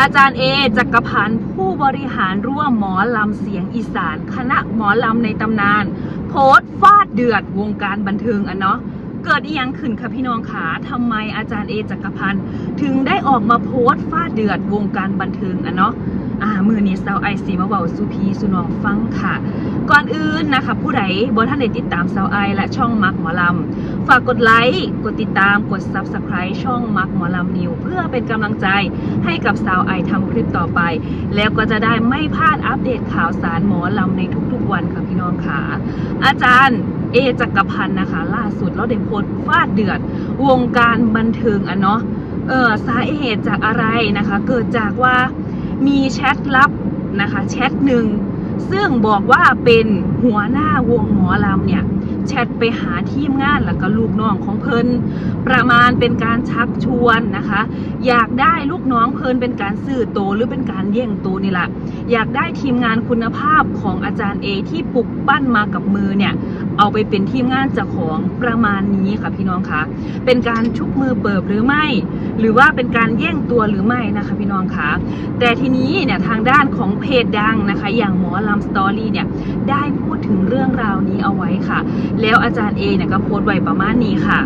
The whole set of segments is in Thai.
อาจารย์เอจักรพันธ์ผู้บริหารร่วมหมอลำเสียงอีสาน คณะหมอลำในตำนาน โพสต์ฟาดเดือดวงการบันเทิงอะเนาะเกิดอียังขึ้นคะพี่น้องขาทำไมอาจารย์เอจักรพันธ์ถึงได้ออกมาโพสต์ฟาดเดือดวงการบันเทิงอะเนาะอ่ามือนี้สาวไอซีมาเบาสุพีสุนองฟังค่ะ ก่อนอื่นนะคะ ผู้ใดบ่ท่านได้ติดตามสาวไอและช่องมักหมอลำ ฝากกดไลค์ กดติดตาม กด Subscribe ช่องมักหมอลำนิว เพื่อเป็นกำลังใจให้กับสาวไอทำคลิปต่อไป แล้วก็จะได้ไม่พลาดอัปเดตข่าวสารหมอลำในทุกๆวันค่ะพี่น้องค่ะอาจารย์เอจักรพันธ์นะคะ ล่าสุดเราได้โพสต์ฟาดเดือด วงการบันเทิงอะเนาะเออสาเหตุจากอะไรนะคะ เกิดจากว่ามีแชทลับนะคะแชทหนึ่ง ซึ่งบอกว่าเป็นหัวหน้าวงหมอลำเนี่ยแชทไปหาทีมงานแล้วก็ลูกน้องของเพิ่นประมาณเป็นการชักชวนนะคะ อยากได้ลูกน้องเพิ่นเป็นการซื้อโตหรือเป็นการแย่งโตนี่แหละอยากได้ทีมงานคุณภาพของอาจารย์เอที่ปลุกปั้นมากับมือเนี่ยเอาไปเป็นทีมงานเจ้าของประมาณนี้ค่ะพี่น้องคะเป็นการชุบมือเปิบหรือไม่ หรือว่าเป็นการแย่งตัวหรือไม่นะคะพี่น้องคะแต่ทีนี้เนี่ยทางด้านของเพจดังนะคะ อย่างหมอลำสตอรี่เนี่ยได้พูดถึงเรื่องราวนี้เอาไว้ค่ะ แล้วอาจารย์เอเนี่ยก็โพสต์ไว้ประมาณนี้ค่ะ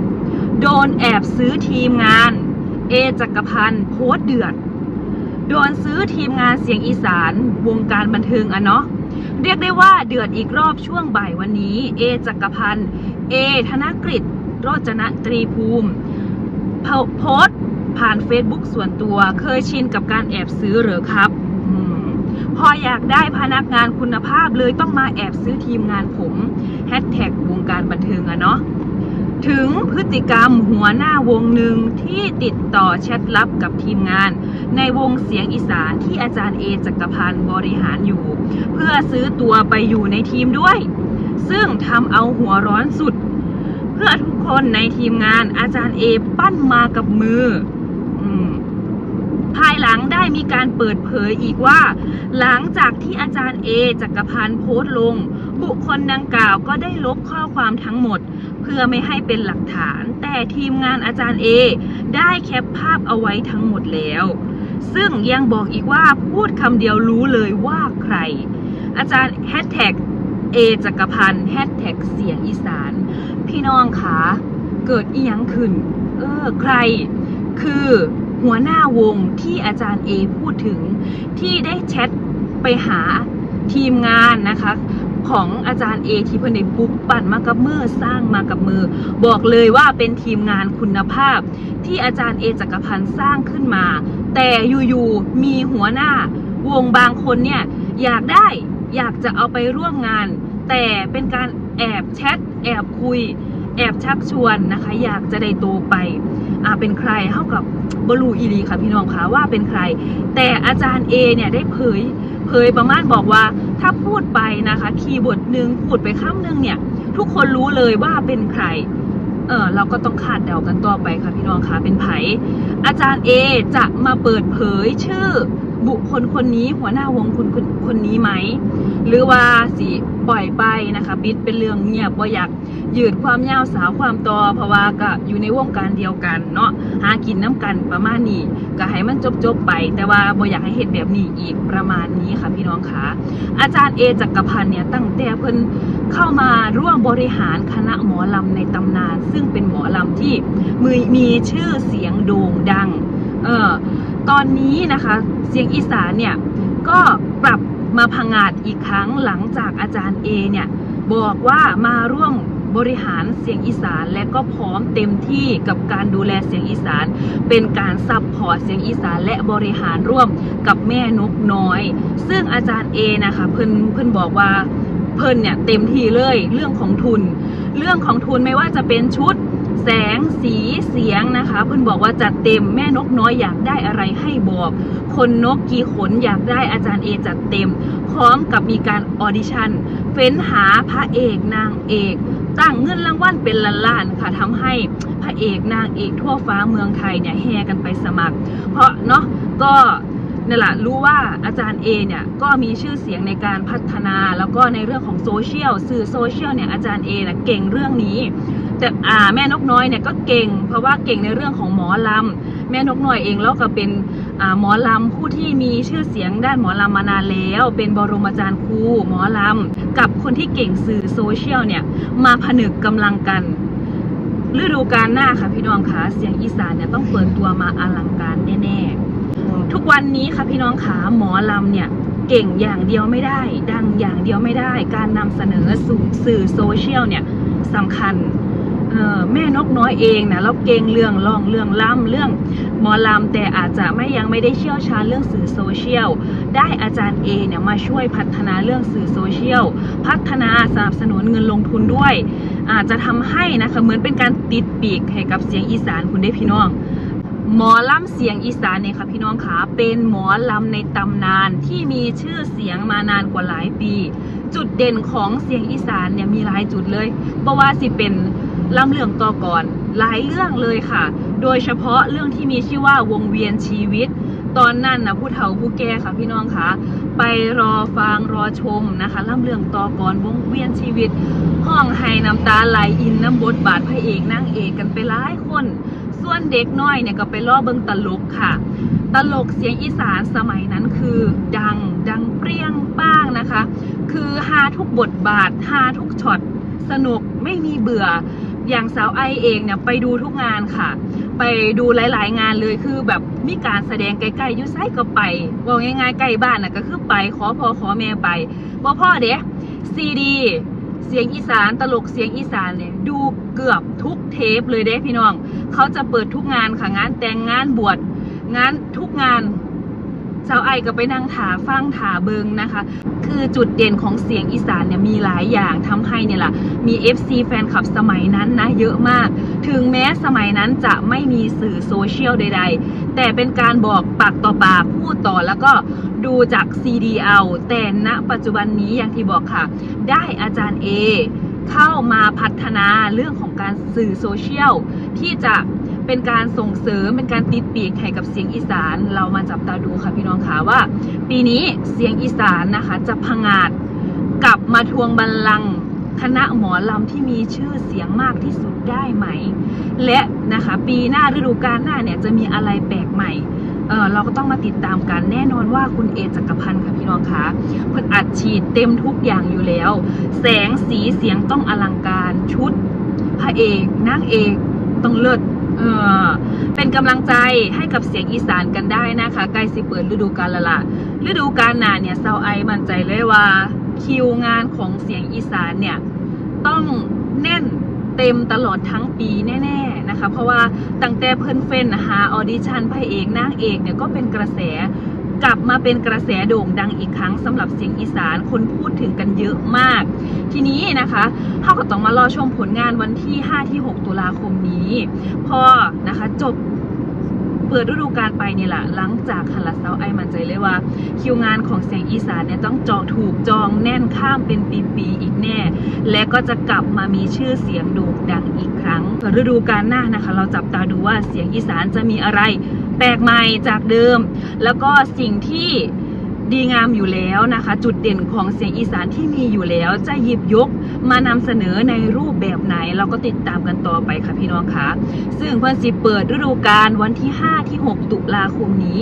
โดนแอบซื้อทีมงานเอจักรพันธ์โพสต์เดือดโดนซื้อทีมงานเสียงอีสานวงการบันเทิงอะเนาะเรียกได้ว่าเดือดอีกรอบช่วงบ่ายวันนี้ เอจักรพันธ์เอธนกฤษโรจนะตรีภูมิโพโพสต์ ผ่าน Facebook ส่วนตัวเคยชินกับการแอบซื้อหรือครับอพออยากได้พนักงานคุณภาพเลยต้องมาแอบซื้อทีมงานผมแฮชแท็กวงการบันเทิงอะเนาะถึงพฤติกรรมหัวหน้าวงหนึ่งที่ติดต่อแชทลับกับทีมงาน ในวงเสียงอีสานที่อาจารย์เอจักรพันธ์บริหารอยู่ เพื่อซื้อตัวไปอยู่ในทีมด้วย ซึ่งทำเอาหัวร้อนสุด เพื่อทุกคนในทีมงานอาจารย์เอปั้นมากับมือ ภายหลังได้มีการเปิดเผยอีกว่า หลังจากที่อาจารย์เอจักรพันธ์โพสต์ลง บุคคลดังกล่าวก็ได้ลบข้อความทั้งหมด เพื่อไม่ให้เป็นหลักฐาน แต่ทีมงานอาจารย์เอได้แคปภาพเอาไว้ทั้งหมดแล้ว ซึ่งยังบอกอีกว่าพูดคำเดียวรู้เลยว่าใคร อาจารย์แฮชแท็กเอจักรพันธ์แฮชแท็กเสียงอีสาน พี่น้องคะเกิดอียังขึ้น เออ ใคร คือ หัวหน้าวงที่อาจารย์เอพูดถึงที่ได้แชทไปหาทีมงานนะคะของอาจารย์เอที่เพิ่นปลุกปั่นมากับมือสร้างมากับมือ บอกเลยว่าเป็นทีมงานคุณภาพ ที่อาจารย์เอจักรพันธ์สร้างขึ้นมา แต่อยู่ๆมีหัวหน้าวงบางคนเนี่ยอยากได้อยากจะเอาไปร่วมงาน แต่เป็นการแอบแชทแอบคุย แอบชักชวนนะคะ อยากจะได้โตไปอ่าเป็นใครเท่ากับบลูอีรีค่ะพี่น้องคะว่าเป็นใคร แต่อาจารย์เอเนี่ยได้เผยเผยประมาณบอกว่าถ้าพูดไปนะคะคีย์บทหนึ่งพูดไปคำหนึ่งเนี่ย ทุกคนรู้เลยว่าเป็นใครเออเราก็ต้องคาดเดากันต่อไปค่ะพี่น้องคะเป็นไผอาจารย์เอจะมาเปิดเผยชื่อ บุคคลคนนี้หัวหน้าวงคนคนคนนี้ไหม หรือว่าสิปล่อยไปนะคะปิดเป็นเรื่องเงียบว่าอยากยืดความยาวสาวความต่อเพราะว่าก็อยู่ในวงการเดียวกันเนาะหากินน้ำกันประมาณนี้ก็ให้มันจบจบๆไป แต่ว่าบ่อยากให้เห็นแบบนี้อีกประมาณนี้ค่ะพี่น้องคะอาจารย์เอจักรพันธ์เนี่ยตั้งแต่เพิ่นเข้ามาร่วมบริหารคณะหมอลำในตำนาน ซึ่งเป็นหมอลำที่มือมีชื่อเสียงโด่งดัง เออตอนนี้นะคะเสียงอีสานเนี่ยก็ปรับมาพังาดอีกครั้งหลังจากอาจารย์เอเนี่ยบอกว่ามาร่วมบริหารเสียงอีสานและก็พร้อมเต็มที่กับการดูแลเสียงอีสาน เป็นการซับพอร์ตเสียงอีสานและบริหารร่วมกับแม่นกน้อย ซึ่งอาจารย์เอนะคะเพิ่นเพิ่นบอกว่าเพิ่นเนี่ยเต็มที่เลยเรื่องของทุน เรื่องของทุนไม่ว่าจะเป็นชุด แสงสีเสียงนะคะ เพิ่นบอกว่าจัดเต็มแม่นกน้อยอยากได้อะไรให้บอก คนนกกี่ขนอยากได้อาจารย์เอจัดเต็ม พร้อมกับมีการออดิชั่นเฟ้นหาพระเอกนางเอกตั้งเงินรางวัลเป็นล้านๆค่ะทำให้พระเอกนางเอกทั่วฟ้าเมืองไทยเนี่ยแห่กันไปสมัคร เพราะเนาะก็ นั่นแหละรู้ว่าอาจารย์เอเนี่ยก็มีชื่อเสียงในการพัฒนา แล้วก็ในเรื่องของโซเชียลสื่อโซเชียลเนี่ยอาจารย์เอน่ะเก่งเรื่องนี้ แต่อ่าแม่นกน้อยเนี่ยก็เก่ง เพราะว่าเก่งในเรื่องของหมอลำแม่นกน้อยเองแล้วก็เป็นอ่าหมอลำผู้ที่มีชื่อเสียงด้านหมอลำมานานแล้ว เป็นบรมอาจารย์ครูหมอลำกับคนที่เก่งสื่อโซเชียลเนี่ยมาผนึกกำลังกันฤดูกาลหน้าค่ะพี่น้องคะเสียงอีสานเนี่ยต้องเปิดตัวมาอลังการแน่ๆ ทุกวันนี้ค่ะพี่น้องขาหมอลำเนี่ยเก่งอย่างเดียวไม่ได้ ดังอย่างเดียวไม่ได้ การนำเสนอสู่สื่อโซเชียลเนี่ยสำคัญแม่นกน้อยเองนะเราเก่งเรื่องร้องเรื่องล่ำเรื่องหมอลำแต่อาจจะไม่ยังไม่ได้เชี่ยวชาญเรื่องสื่อโซเชียลได้อาจารย์เอเนี่ยมาช่วยพัฒนาเรื่องสื่อโซเชียลพัฒนาสนับสนุนเงินลงทุนด้วย อาจจะทำให้นะคะเหมือนเป็นการติดปีกให้กับเสียงอีสานคุณได้พี่น้อง หมอลำเสียงอีสานเนี่ยค่ะพี่น้องคะเป็นหมอลำในตำนานที่มีชื่อเสียงมานานกว่าหลายปี จุดเด่นของเสียงอีสานเนี่ยมีหลายจุดเลยเพราะว่าสิเป็นลำเรื่องต่อก่อนหลายเรื่องเลยค่ะ โดยเฉพาะเรื่องที่มีชื่อว่าวงเวียนชีวิต ตอนนั้นนะผู้เฒ่าผู้แก่ค่ะพี่น้องคะไปรอฟังรอชมนะคะล่ำเรื่องต่อก่อนวงเวียนชีวิต ห้องไห้น้ำตาไหลอินน้ำบทบาทพระเอกนางเอกกันไปหลายคน ส่วนเด็กน้อยเนี่ยก็ไปล่อเบิงตลกค่ะ ตลกเสียงอีสานสมัยนั้นคือดังดังเปรี้ยงป้างนะคะ คือฮาทุกบทบาทฮาทุกช็อตสนุกไม่มีเบื่ออย่างสาวไอเองเนี่ยไปดูทุกงานค่ะ ไปดูหลาย ๆ งานเลยคือแบบมีการแสดงใกล้ๆยุ่ไซก็ไปว่าง่ายๆใกล้บ้านน่ะก็คือไปขอพอขอแม่ไปบ่พ่อเด้ซีดี เสียงอีสานตลกเสียงอีสานเนี่ยดูเกือบทุกเทปเลยเด้พี่น้อง เขาจะเปิดทุกงานค่ะงานแต่งงานบวชงานทุกงาน สาวไอก็ไปนั่งถาฟังถาเบิงนะคะ คือจุดเด่นของเสียงอีสานเนี่ยมีหลายอย่างทำให้เนี่ยล่ะ มี FC แฟนคลับสมัยนั้นนะเยอะมาก ถึงแม้สมัยนั้นจะไม่มีสื่อโซเชียลใด ๆ แต่เป็นการบอกปากต่อปากพูดต่อแล้วก็ดูจากซีดีเอาแต่ณปัจจุบันนี้อย่างที่บอกค่ะ ได้อาจารย์ A เข้ามาพัฒนาเรื่องของการสื่อโซเชียลที่จะ เป็นการส่งเสริมเป็นการติดปีกให้กับเสียงอีสานเรามาจับตาดูค่ะพี่น้องค่ะว่า ปีนี้เสียงอีสานนะคะจะพังอาจกลับมาทวงบัลลังก์คณะหมอลำที่มีชื่อเสียงมากที่สุดได้ไหม และนะคะปีหน้าฤดูกาลหน้าเนี่ยจะมีอะไรแปลกใหม่เออเราก็ต้องมาติดตามกันแน่นอนว่าคุณเอจักรพันธ์ค่ะพี่น้องคะเพิ่นอัดฉีดเต็มทุกอย่างอยู่แล้ว แสงสีเสียงต้องอลังการชุด พระเอกนางเอกต้องเลิศ เออเป็นกำลังใจให้กับเสียงอีสานกันได้นะคะใกล้สิเปิดฤดูกาลละละฤดูกาลหนาเนี่ยเซาไอมั่นใจเลยว่าคิวงานของเสียงอีสานเนี่ยต้องแน่นเต็มตลอดทั้งปีแน่ ๆนะคะ เพราะว่าตั้งแต่เพิ่นเฟ้นหาออดิชั่นพระเอกนางเอกเนี่ยก็เป็นกระแส กลับมาเป็นกระแสโด่งดังอีกครั้งสำหรับเสียงอีสานคนพูดถึงกันเยอะมาก ทีนี้นะคะเขาก็ต้องมารอชมผลงานวันที่ 5 ที่ 6 ตุลาคมนี้ พอนะคะจบเปิดฤดูกาลไปเนี่ยแหละหลังจากฮันลเซาไอมันใจเลยว่า คิวงานของเสียงอีสานเนี่ยต้องจองถูกจองแน่นข้ามเป็นปีๆอีกแน่ และก็จะกลับมามีชื่อเสียงโด่งดังอีกครั้งฤดูกาลหน้านะคะ เราจับตาดูว่าเสียงอีสานจะมีอะไร แปลกใหม่จากเดิม แล้วก็สิ่งที่ดีงามอยู่แล้วนะคะ จุดเด่นของเสียงอีสานที่มีอยู่แล้ว จะหยิบยกมานำเสนอในรูปแบบไหน เราก็ติดตามกันต่อไปค่ะพี่น้องคะซึ่งเพื่อนสิเปิดฤดูกาลวันที่ 5 ที่ 6 ตุลาคมนี้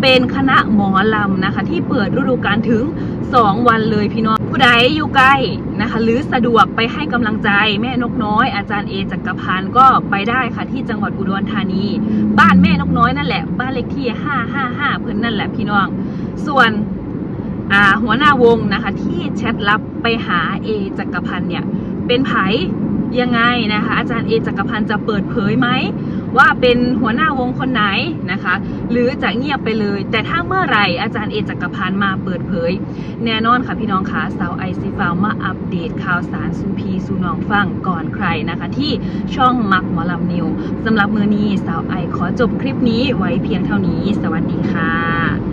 เป็นคณะหมอลำนะคะ ที่เปิดฤดูกาลถึง 2 วันเลยพี่น้อง ผู้ใดอยู่ใกล้นะคะ หรือสะดวกไปให้กำลังใจแม่นกน้อย อาจารย์เอจักรพันธ์ก็ไปได้ค่ะที่จังหวัดอุดรธานี บ้านแม่นกน้อยนั่นแหละ บ้านเลขที่ 555 เพิ่นนั่นแหละพี่น้อง ส่วนหัวหน้าวงนะคะที่แชทลับไปหาเอจักรพันธ์เนี่ยเป็นไผ ยังไงนะคะ อาจารย์เอจักรพันธ์จะเปิดเผยไหมว่าเป็นหัวหน้าวงคนไหนนะคะ หรือจะเงียบไปเลย แต่ถ้าเมื่อไหร่อาจารย์เอจักรพันธ์มาเปิดเผย แน่นอนค่ะพี่น้องคะสาวไอซีฟาวมาอัปเดตข่าวสารซูพีซูนองฟังก่อนใครนะคะ ที่ช่องมักหมอลำนิวสำหรับมือนี้สาวไอขอจบคลิปนี้ไว้เพียงเท่านี้ สวัสดีค่ะ